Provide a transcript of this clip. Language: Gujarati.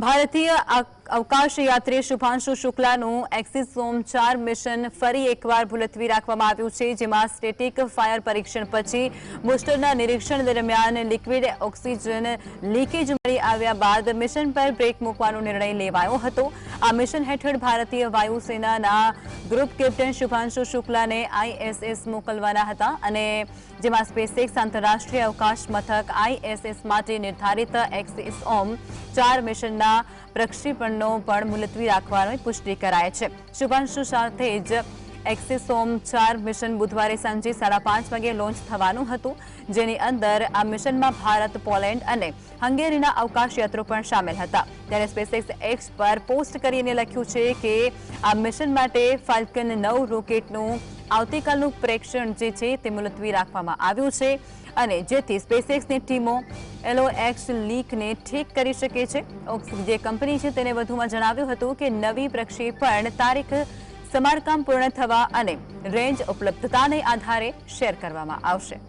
ભારતીય અવ- અવકાશ યાત્રી શુભાંશુ શુક્લાનું એક્સિસોમ ચાર મિશન ફરી એકવાર મુલતવી રાખવામાં આવ્યું છે, જેમાં સ્ટેટિક ફાયર પરીક્ષણ પછી બુસ્ટરના નિરીક્ષણ દરમિયાન લિક્વિડ ઓક્સિજન લીકેજ મળી આવ્યા બાદ મિશન પર બ્રેક મૂકવાનો નિર્ણય લેવાયો હતો. આ મિશન હેઠળ ભારતીય વાયુસેનાના ગ્રુપ કેપ્ટન શુભાંશુ શુક્લાને આઈએસએસ મોકલવાના હતા અને જેમાં સ્પેસએક્સ આંતરરાષ્ટ્રીય અવકાશ મથક આઈએસએસ માટે નિર્ધારિત એક્સિસ ઓમ ચાર મિશનના પ્રક્ષેપણનો પણ મુલતવી રાખવાની પુષ્ટિ કરાય છે. શુભાંશુ સાથે જ એક્સિસોમ ચાર મિશન બુધવારે સાંજે સાડા પાંચ વાગે લોન્ચ થવાનું હતું. જેની અંદર આ મિશનમાં ભારત, પોલેન્ડ અને હંગેરીના અવકાશ યાત્રીઓ પણ સામેલ હતા. ત્યારે સ્પેસએક્સ એક્સ પર પોસ્ટ કરીને લખ્યું છે કે આ મિશન માટે ફાલ્કન નવ રોકેટનું આવતીકાલનું પ્રેક્ષણ જે છે તે મુલતવી રાખવામાં આવ્યું છે અને જેથી સ્પેસએક્સની ટીમો એલો એક્સ લીકને ઠીક કરી શકે છે. જે કંપની છે તેને વધુમાં જણાવ્યું હતું કે નવી પ્રક્ષેપણ તારીખ સમારકામ પૂર્ણ થવા અને રેન્જ ઉપલબ્ધતાને આધારે શેર કરવામાં આવશે.